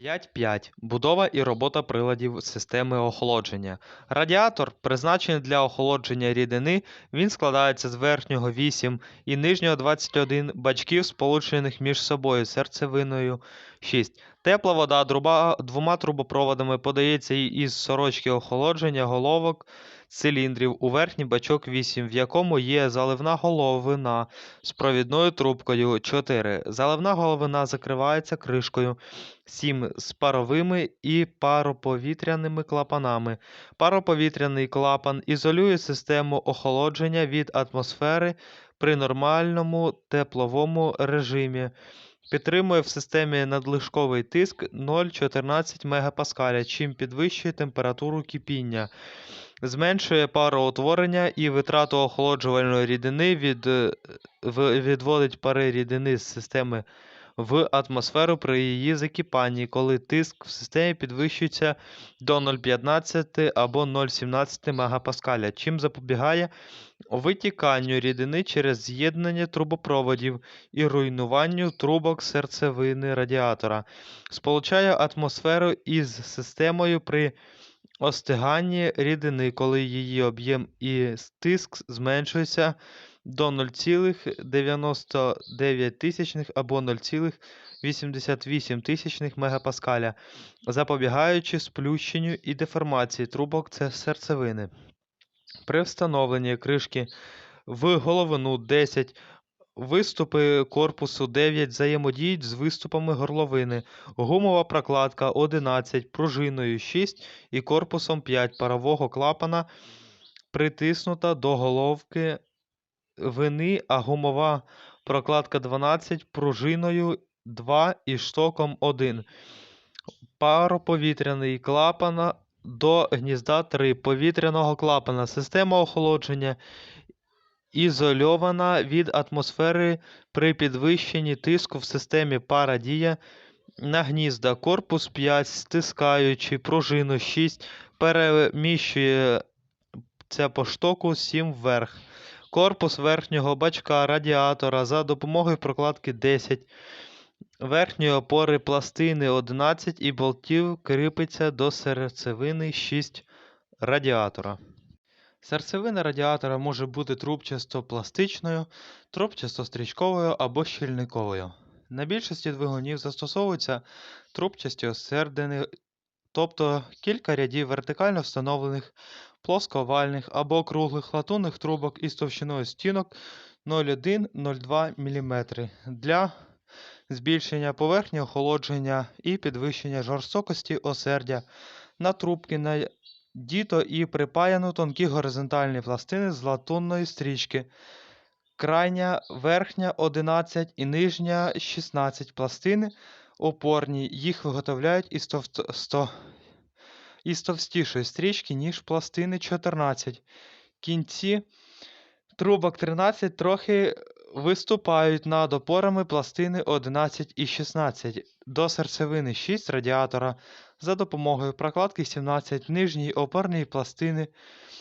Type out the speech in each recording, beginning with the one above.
5.5. Будова і робота приладів системи охолодження. Радіатор, призначений для охолодження рідини, він складається з верхнього 8 і нижнього 21 бачків, сполучених між собою серцевиною 6. Тепла вода двома трубопроводами подається із сорочки охолодження головок циліндрів у верхній бачок 8, в якому є заливна головина з провідною трубкою 4. Заливна головина закривається кришкою 7 з паровими і пароповітряними клапанами. Пароповітряний клапан ізолює систему охолодження від атмосфери при нормальному тепловому режимі. Підтримує в системі надлишковий тиск 0,14 МПа, чим підвищує температуру кипіння. Зменшує пароутворення і витрату охолоджувальної рідини, від, е, відводить пари рідини з системи в атмосферу при її закипанні, коли тиск в системі підвищується до 0,15 або 0,17 МПа, чим запобігає витіканню рідини через з'єднання трубопроводів і руйнуванню трубок серцевини радіатора. Сполучає атмосферу із системою при остиганні рідини, коли її об'єм і с- тиск зменшується до 0,99 або 0,88 МПа, запобігаючи сплющенню і деформації трубок це- серцевини. При встановленні кришки в головину 10 Виступи корпусу 9 взаємодіють з виступами горловини. Гумова прокладка 11 пружиною 6 і корпусом 5 парового клапана притиснута до головки вини, а гумова прокладка 12 пружиною 2 і штоком 1. Пароповітряний клапан до гнізда 3 повітряного клапана. Система охолодження ізольована від атмосфери при підвищенні тиску в системі пара діє на гнізда. Корпус 5, стискаючи пружину 6, переміщує це по штоку 7 вверх. Корпус верхнього бачка радіатора за допомогою прокладки 10. Верхньої опори пластини 11 і болтів кріпиться до серцевини 6 радіатора. Серцевина радіатора може бути трубчасто-пластичною, трубчасто-стрічковою або щільниковою. На більшості двигунів застосовуються трубчасті осердини, тобто кілька рядів вертикально встановлених плосковальних або круглих латунних трубок із товщиною стінок 0,1-0,2 мм для збільшення поверхні охолодження і підвищення жорстокості осердя на трубки на діто і припаяно тонкі горизонтальні пластини з латунної стрічки. Крайня верхня 11 і нижня 16 пластини опорні. Їх виготовляють із, із товстішої стрічки, ніж пластини 14. Кінці трубок 13 трохи виступають над опорами пластини 11 і 16 до серцевини 6 радіатора за допомогою прокладки 17 нижньої опорної пластини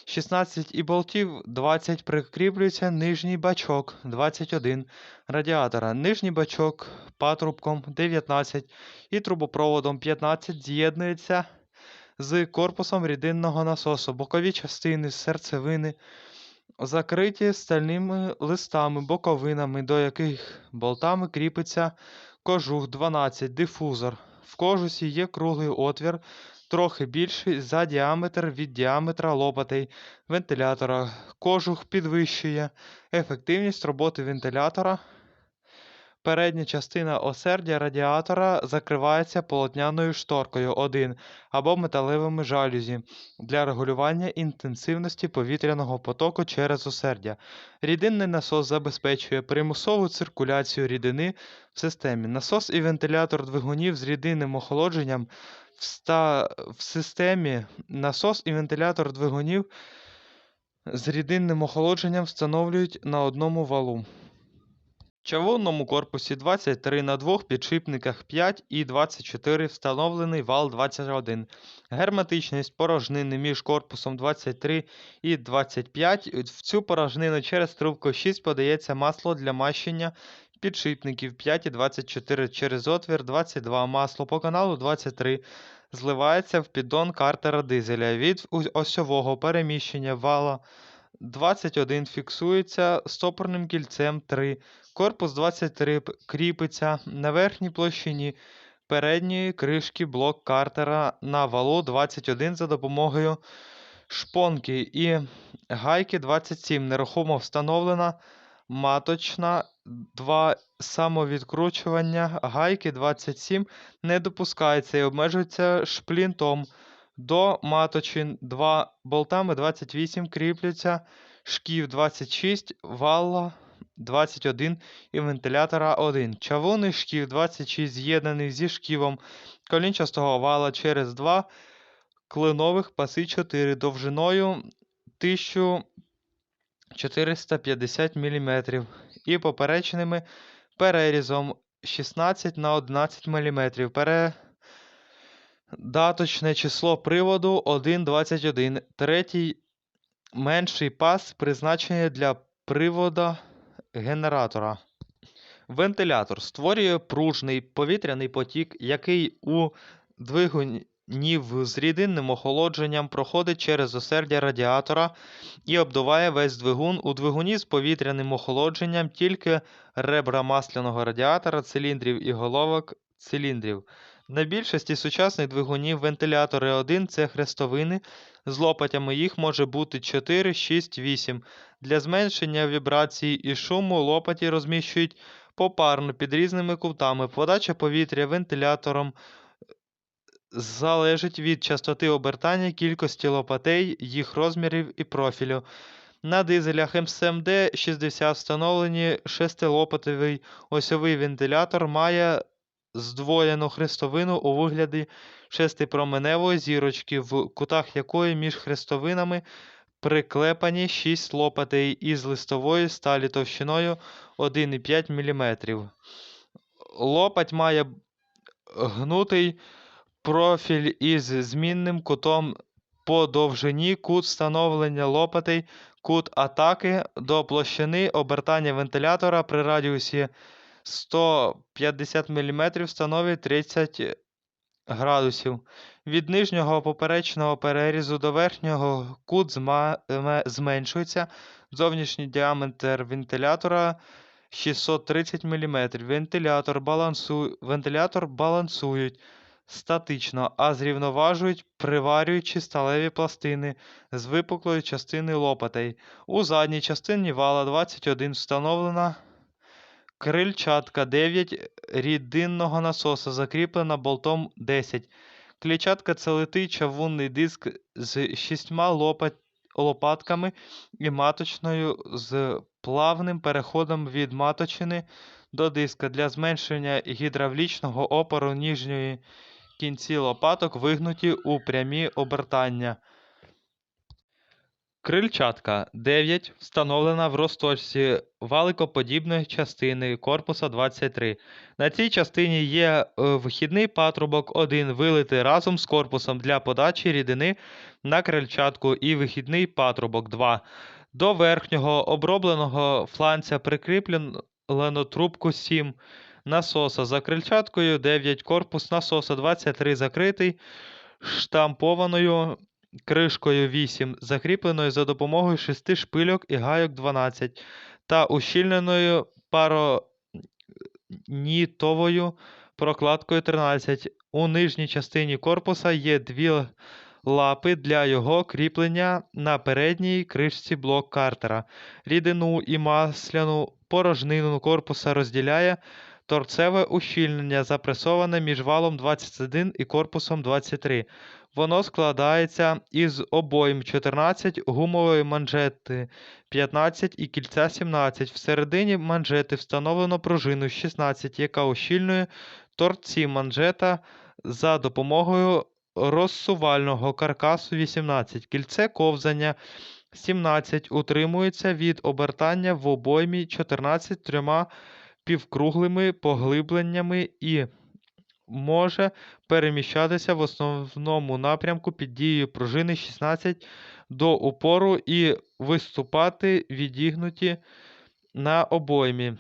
16 і болтів 20 прикріплюється нижній бачок 21 радіатора. Нижній бачок патрубком 19 і трубопроводом 15 з'єднується з корпусом рідинного насосу. Бокові частини серцевини закриті стальними листами, боковинами, до яких болтами кріпиться кожух 12, дифузор. В кожусі є круглий отвір, трохи більший за діаметр від діаметра лопатей вентилятора. Кожух підвищує ефективність роботи вентилятора. Передня частина осердя радіатора закривається полотняною шторкою 1 або металевими жалюзі для регулювання інтенсивності повітряного потоку через осердя. Рідинний насос забезпечує примусову циркуляцію рідини в системі. Насос і вентилятор двигунів з рідинним охолодженням в, ста... в системі насос і вентилятор двигунів з рідинним охолодженням встановлюють на одному валу. В чавунному корпусі 23 на двох підшипниках 5 і 24 встановлений вал 21. Герметичність порожнини між корпусом 23 і 25. В цю порожнину через трубку 6 подається масло для мащення підшипників 5,24 через отвір 22, масло по каналу 23, зливається в піддон картера дизеля. Від осьового переміщення вала 21 фіксується стопорним кільцем 3, корпус 23 кріпиться на верхній площині передньої кришки блок картера на валу 21 за допомогою шпонки. І гайки 27 нерухомо встановлена маточна 2 самовідкручування гайки 27 не допускається і обмежується шплінтом до маточин 2 болтами 28 кріпляться шків 26 вала 21 і вентилятора 1. Чавунний шків 26 з'єднаний зі шківом колінчастого вала через 2 клинових паси 4 довжиною 1450 мм і поперечними перерізом 16 на 11 мм. Передаточне число приводу 1,21. Третій менший пас призначений для привода генератора. Вентилятор створює пружний повітряний потік, який у двигунів з рідинним охолодженням проходить через осердя радіатора і обдуває весь двигун. У двигуні з повітряним охолодженням тільки ребра масляного радіатора, циліндрів і головок циліндрів. На більшості сучасних двигунів вентилятори 1 це хрестовини. З лопатями їх може бути 4, 6, 8. Для зменшення вібрацій і шуму лопаті розміщують попарно під різними кутами. Подача повітря вентилятором залежить від частоти обертання, кількості лопатей, їх розмірів і профілю. На дизелях МСМД 60 встановлені шестилопатовий осьовий вентилятор має здвоєну хрестовину у вигляді шестипроменевої зірочки, в кутах якої між хрестовинами приклепані 6 лопатей із листової сталі товщиною 1,5 мм. Лопать має гнутий профіль із змінним кутом по довжині, кут встановлення лопатей, кут атаки до площини обертання вентилятора при радіусі 150 мм становить 30 градусів. Від нижнього поперечного перерізу до верхнього кут зменшується. Зовнішній діаметр вентилятора 630 мм. Вентилятор, балансу... Вентилятор балансують статично, а зрівноважують, приварюючи сталеві пластини з випуклої частини лопатей. У задній частині вала 21 встановлена крильчатка 9 рідинного насоса, закріплена болтом 10. Клітчатка це литий чавунний диск з шістьма лопат... лопатками і маточною з плавним переходом від маточини до диска для зменшення гідравлічного опору нижньої кінці лопаток вигнуті у прямі обертання. Крильчатка 9 встановлена в розточці валикоподібної частини корпуса 23. На цій частині є е, вхідний патрубок 1 вилитий разом з корпусом для подачі рідини на крильчатку і вихідний патрубок 2. До верхнього обробленого фланця прикріплено трубку 7 насоса за крильчаткою 9 корпус насоса 23 закритий штампованою кришкою 8, закріпленою за допомогою 6 шпильок і гайок 12 та ущільненою паронітовою прокладкою 13. У нижній частині корпуса є дві лапи для його кріплення на передній кришці блок картера. Рідину і масляну порожнину корпуса розділяє торцеве ущільнення, запресоване між валом 21 і корпусом 23. Воно складається із обоїм 14, гумової манжети 15 і кільця 17. Всередині манжети встановлено пружину 16, яка ущільнює торці манжета за допомогою розсувального каркасу 18. Кільце ковзання 17 утримується від обертання в обоймі 14 трьома півкруглими поглибленнями і може переміщатися в основному напрямку під дією пружини 16 до упору і виступати відігнуті на обоймі.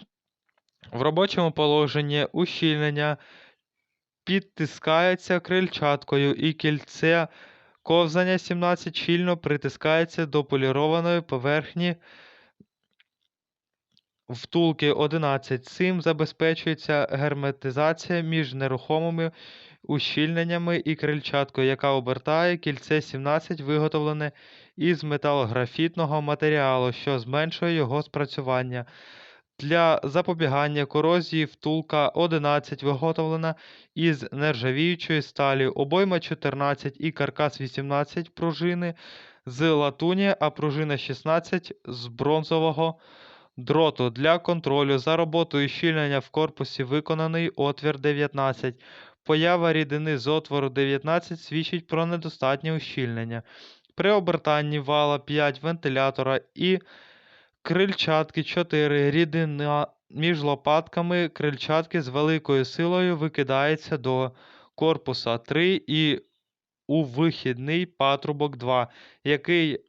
В робочому положенні ущільнення підтискається крильчаткою і кільце ковзання 17 щільно притискається до полірованої поверхні втулки 11. Цим забезпечується герметизація між нерухомими ущільненнями і крильчаткою, яка обертає кільце 17, виготовлене із металографітного матеріалу, що зменшує його спрацювання. Для запобігання корозії втулка 11 виготовлена із нержавіючої сталі, обойма 14 і каркас 18 пружини з латуні, а пружина 16 з бронзового дроту. Для контролю за роботою щільнення в корпусі виконаний отвір 19. Поява рідини з отвору 19 свідчить про недостатнє ущільнення. При обертанні вала 5 вентилятора і крильчатки 4. Рідина між лопатками крильчатки з великою силою викидається до корпуса 3 і у вихідний патрубок 2, який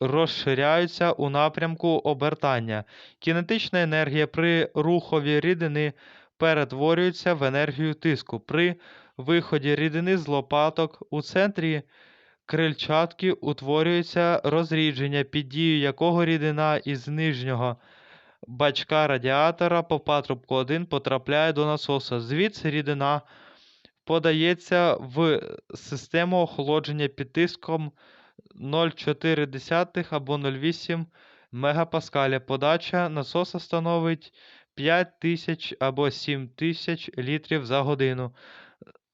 розширяються у напрямку обертання. Кінетична енергія при рухові рідини перетворюється в енергію тиску. При виході рідини з лопаток у центрі крильчатки утворюється розрідження, під дією якого рідина із нижнього бачка радіатора по патрубку 1 потрапляє до насоса. Звідси рідина подається в систему охолодження під тиском 0,4 або 0,8 МПа. Подача насоса становить 5000 або 7000 літрів за годину.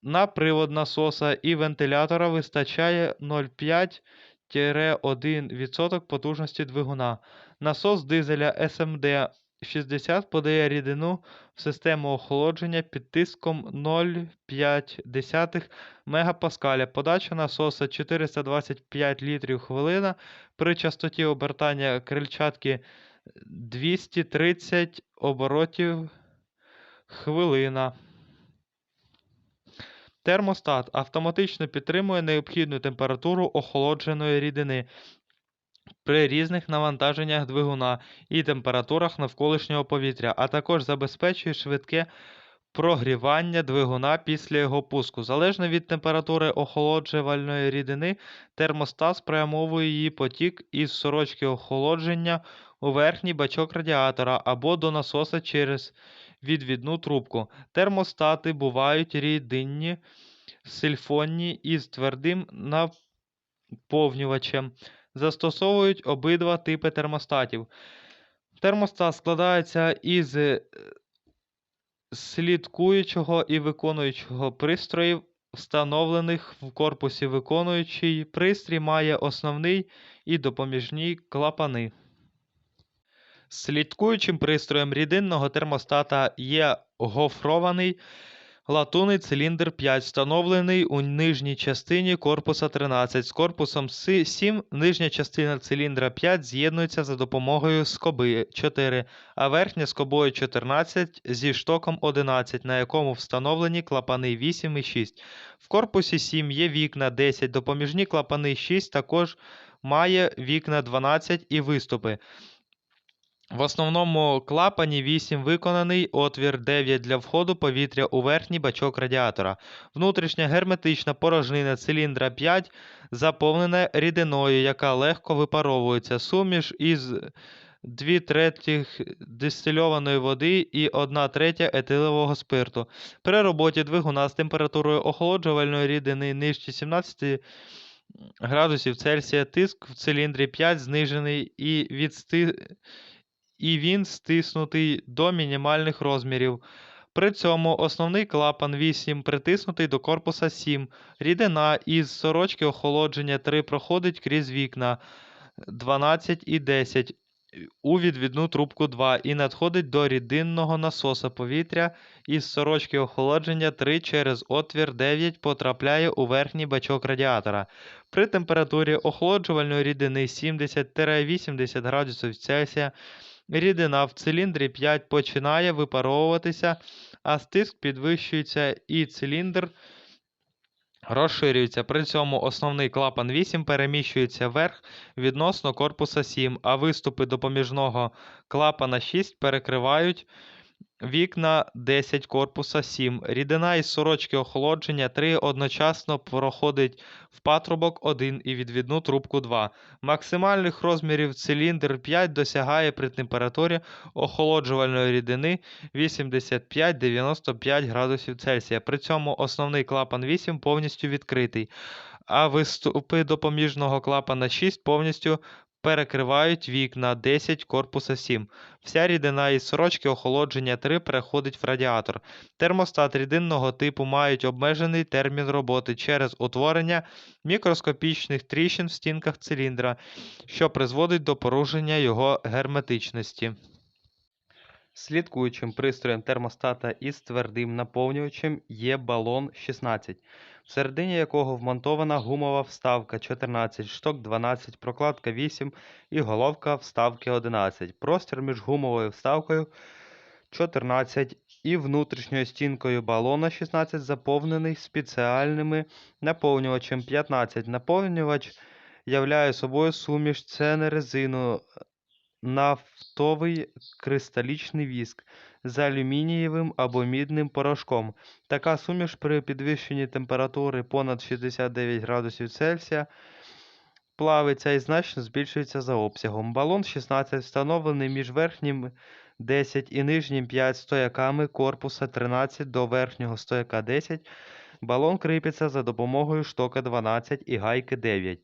На привод насоса і вентилятора вистачає 0,5-1% потужності двигуна. Насос дизеля SMD 60 подає рідину в систему охолодження під тиском 0,5 МПа. Подача насоса 425 літрів хвилина при частоті обертання крильчатки 230 оборотів хвилина. Термостат автоматично підтримує необхідну температуру охолодженої рідини при різних навантаженнях двигуна і температурах навколишнього повітря, а також забезпечує швидке прогрівання двигуна після його пуску. Залежно від температури охолоджувальної рідини, термостат спрямовує її потік із сорочки охолодження у верхній бачок радіатора або до насоса через відвідну трубку. Термостати бувають рідинні, сильфонні із твердим наповнювачем. Застосовують обидва типи термостатів. Термостат складається із е, слідкуючого і виконуючого пристроїв, встановлених в корпусі виконуючий пристрій має основний і допоміжні клапани. Слідкуючим пристроєм рідинного термостата є гофрований латунний циліндр 5, встановлений у нижній частині корпуса 13. З корпусом 7 нижня частина циліндра 5 з'єднується за допомогою скоби 4, а верхня скобою 14 зі штоком 11, на якому встановлені клапани 8 і 6. В корпусі 7 є вікна 10, допоміжні клапани 6 також має вікна 12 і виступи. В основному клапані 8 виконаний отвір 9 для входу повітря у верхній бачок радіатора. Внутрішня герметична порожнина циліндра 5 заповнена рідиною, яка легко випаровується. Суміш із 2 третіх дистильованої води і 1 третя етилового спирту. При роботі двигуна з температурою охолоджувальної рідини нижче 17 градусів Цельсія тиск в циліндрі 5 знижений і відсти і він стиснутий до мінімальних розмірів. При цьому основний клапан 8 притиснутий до корпуса 7. Рідина із сорочки охолодження 3 проходить крізь вікна 12 і 10 у відвідну трубку 2 і надходить до рідинного насоса повітря із сорочки охолодження 3 через отвір 9 потрапляє у верхній бачок радіатора. При температурі охолоджувальної рідини 70-80 градусів Цельсія Рідина в циліндрі 5 починає випаровуватися, а стиск підвищується і циліндр розширюється. При цьому основний клапан 8 переміщується вверх відносно корпуса 7, а виступи допоміжного клапана 6 перекривають Вікна 10, корпуса 7. Рідина із сорочки охолодження 3 одночасно проходить в патрубок 1 і відвідну трубку 2. Максимальних розмірів циліндр 5 досягає при температурі охолоджувальної рідини 85-95 градусів Цельсія. При цьому основний клапан 8 повністю відкритий, а виступи допоміжного клапана 6 повністю перекривають вікна 10 корпуса 7. Вся рідина із сорочки охолодження 3 переходить в радіатор. Термостат рідинного типу мають обмежений термін роботи через утворення мікроскопічних тріщин в стінках циліндра, що призводить до порушення його герметичності. Слідкуючим пристроєм термостата із твердим наповнювачем є балон 16, всередині якого вмонтована гумова вставка 14, шток 12, прокладка 8 і головка вставки 11. Простір між гумовою вставкою 14 і внутрішньою стінкою балона 16 заповнений спеціальними наповнювачем 15. Наповнювач являє собою суміш, це не резину, нафтовий кристалічний віск з алюмінієвим або мідним порошком. Така суміш при підвищенні температури понад 69 градусів Цельсія плавиться і значно збільшується за обсягом. Балон 16 встановлений між верхнім 10 і нижнім 5 стояками корпуса 13 до верхнього стояка 10. Балон кріпиться за допомогою штока 12 і гайки 9.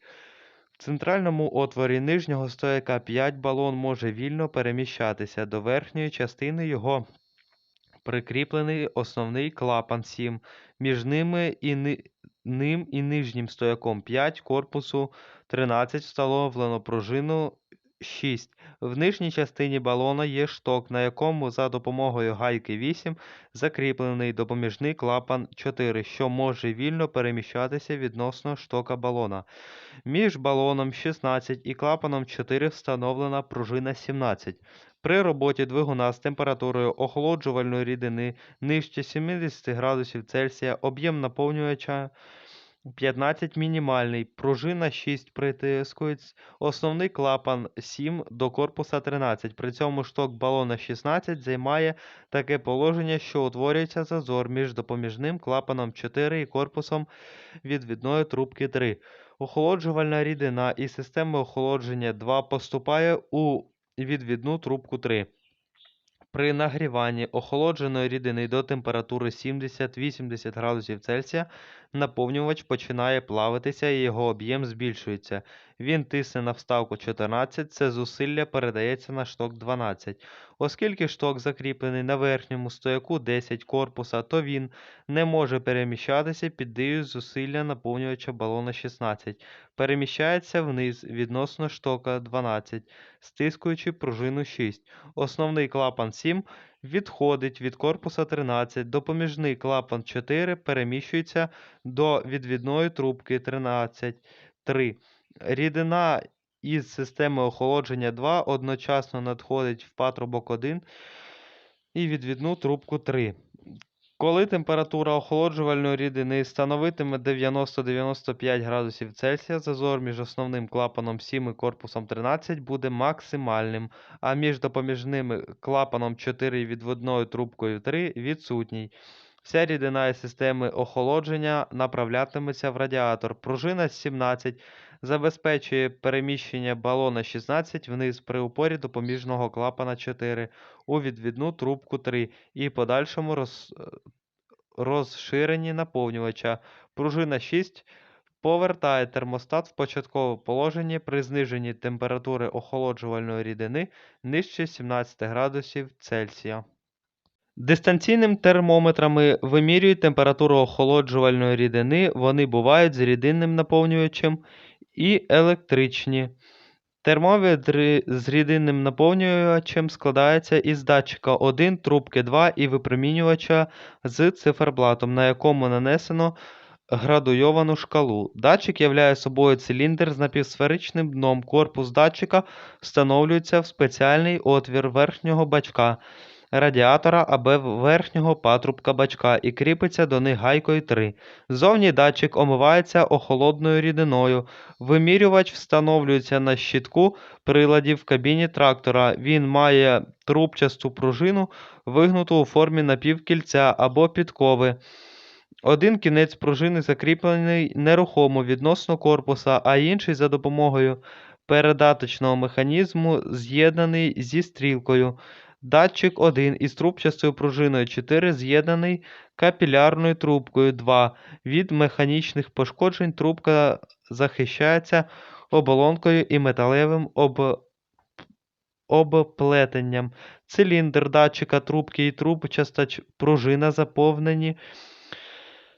Центральному отворі нижнього стояка 5 балон може вільно переміщатися. До верхньої частини його прикріплений основний клапан 7. Між ними і ни... ним і нижнім стояком 5 корпусу 13 встановлено пружину 6. В нижній частині балона є шток, на якому за допомогою гайки 8 закріплений допоміжний клапан 4, що може вільно переміщатися відносно штока балона. Між балоном 16 і клапаном 4 встановлена пружина 17. При роботі двигуна з температурою охолоджувальної рідини нижче 70 градусів Цельсія об'єм наповнювача 15 мінімальний, пружина 6 притискується, основний клапан 7 до корпуса 13. При цьому шток балона 16 займає таке положення, що утворюється зазор між допоміжним клапаном 4 і корпусом відвідної трубки 3. Охолоджувальна рідина і система охолодження 2 поступає у відвідну трубку 3. При нагріванні охолодженої рідини до температури 70-80 градусів Цельсія наповнювач починає плавитися і його об'єм збільшується. Він тисне на вставку 14, це зусилля передається на шток 12. Оскільки шток закріплений на верхньому стояку 10 корпуса, то він не може переміщатися під дією зусилля наповнювача балона 16. Переміщається вниз відносно штока 12, стискуючи пружину 6. Основний клапан 7 відходить від корпуса 13, допоміжний клапан 4 переміщується до відвідної трубки 13 3. Рідина із системи охолодження 2 одночасно надходить в патрубок 1 і відвідну трубку 3. Коли температура охолоджувальної рідини становитиме 90-95 градусів Цельсія, зазор між основним клапаном 7 і корпусом 13 буде максимальним, а між допоміжним клапаном 4 і відводною трубкою 3 відсутній. Вся рідина із системи охолодження направлятиметься в радіатор. Пружина 17 забезпечує переміщення балона 16 вниз при упорі допоміжного клапана 4 у відвідну трубку 3 і подальшому роз... розширенні наповнювача. Пружина 6 повертає термостат в початкове положення при зниженні температури охолоджувальної рідини нижче 17 градусів Цельсія. Дистанційним термометрами вимірюють температуру охолоджувальної рідини, вони бувають з рідинним наповнювачем і електричні. Термометр з рідинним наповнювачем складається із датчика 1, трубки 2 і випромінювача з циферблатом, на якому нанесено градуйовану шкалу. Датчик являє собою циліндр з напівсферичним дном. Корпус датчика встановлюється в спеціальний отвір верхнього бачка. Радіатора або верхнього патрубка бачка і кріпиться до них гайкою 3. Зовні датчик омивається охолодною рідиною. Вимірювач встановлюється на щитку приладів в кабіні трактора. Він має трубчасту пружину, вигнуту у формі напівкільця або підкови. Один кінець пружини закріплений нерухомо відносно корпуса, а інший за допомогою передаточного механізму з'єднаний зі стрілкою. Датчик 1 із трубчастою пружиною 4 з'єднаний капілярною трубкою 2. Від механічних пошкоджень трубка захищається оболонкою і металевим об... обплетенням. Циліндр датчика трубки і трубчаста пружина заповнені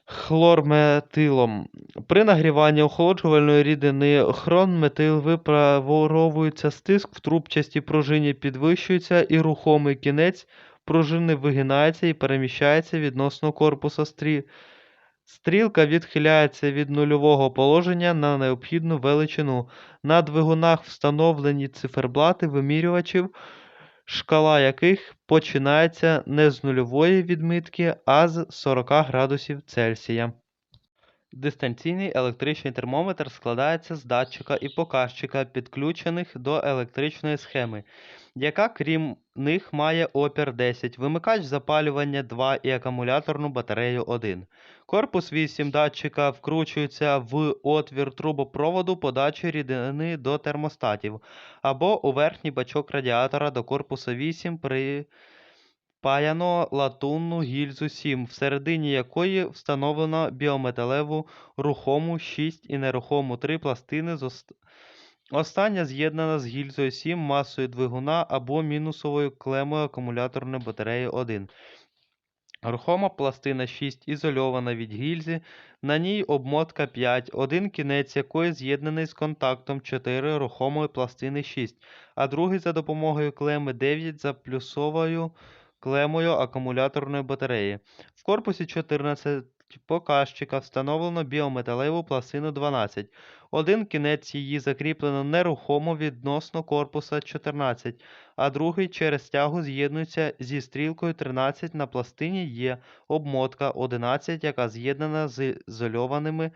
хлорметилом. При нагріванні охолоджувальної рідини хромметил випаровується, стиск в трубчастій пружині підвищується і рухомий кінець пружини вигинається і переміщається відносно корпуса стрі... Стрілка відхиляється від нульового положення на необхідну величину. На двигунах встановлені циферблати вимірювачів, шкала яких починається не з нульової відмітки, а з 40 градусів Цельсія. Дистанційний електричний термометр складається з датчика і показчика, підключених до електричної схеми, яка крім них має опір 10, вимикач запалювання 2 і акумуляторну батарею 1. Корпус 8 датчика вкручується в отвір трубопроводу подачі рідини до термостатів або у верхній бачок радіатора до корпуса 8 при Паяно латунну гільзу 7, всередині якої встановлено біометалеву рухому 6 і нерухому 3 пластини. з Остання з'єднана з гільзою 7 масою двигуна або мінусовою клемою акумуляторної батареї 1. Рухома пластина 6 ізольована від гільзи, на ній обмотка 5, один кінець якої з'єднаний з контактом 4 рухомої пластини 6, а другий за допомогою клеми 9 за плюсовою клемою акумуляторної батареї. В корпусі 14 показчика встановлено біометалеву пластину 12. Один кінець її закріплено нерухомо відносно корпуса 14, а другий через тягу з'єднується зі стрілкою 13 на пластині є обмотка 11, яка з'єднана з ізольованими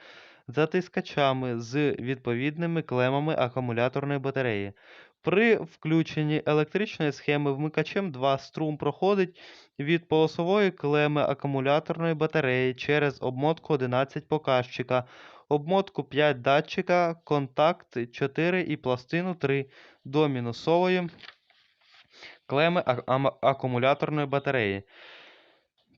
затискачами з відповідними клемами акумуляторної батареї. При включенні електричної схеми вмикачем 2 струм проходить від полосової клеми акумуляторної батареї через обмотку 11 показчика, обмотку 5 датчика, контакт 4 і пластину 3 до мінусової клеми акумуляторної батареї.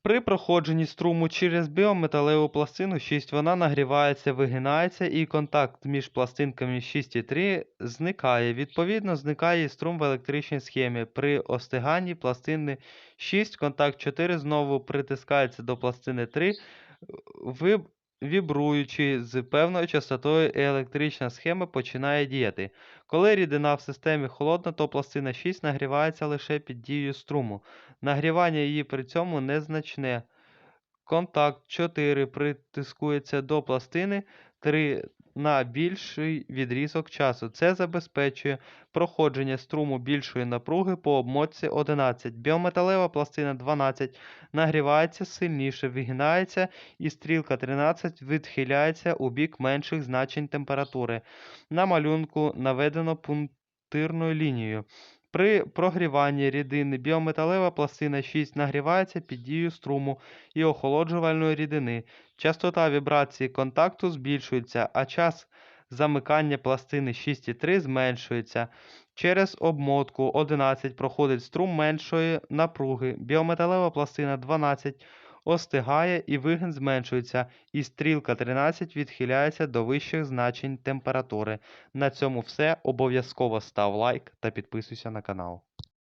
При проходженні струму через біометалеву пластину 6 вона нагрівається, вигинається і контакт між пластинками 6 і 3 зникає. Відповідно, зникає струм в електричній схемі. При остиганні пластини 6 контакт 4 знову притискається до пластини 3, виб- вібруючи з певною частотою і електрична схема починає діяти. Коли рідина в системі холодна, то пластина 6 нагрівається лише під дією струму. Нагрівання її при цьому незначне. Контакт 4 притискується до пластини 3 на більший відрізок часу. Це забезпечує проходження струму більшої напруги по обмотці 11. Біометалева пластина 12 нагрівається сильніше, вигинається і стрілка 13 відхиляється у бік менших значень температури. На малюнку наведено пунктирною лінією. При прогріванні рідини біометалева пластина 6 нагрівається під дією струму і охолоджувальної рідини. Частота вібрації контакту збільшується, а час замикання пластини 6,3 зменшується. Через обмотку 11 проходить струм меншої напруги. Біометалева пластина 12 остигає і вигін зменшується, і стрілка 13 відхиляється до вищих значень температури. На цьому все. Обов'язково став лайк та підписуйся на канал.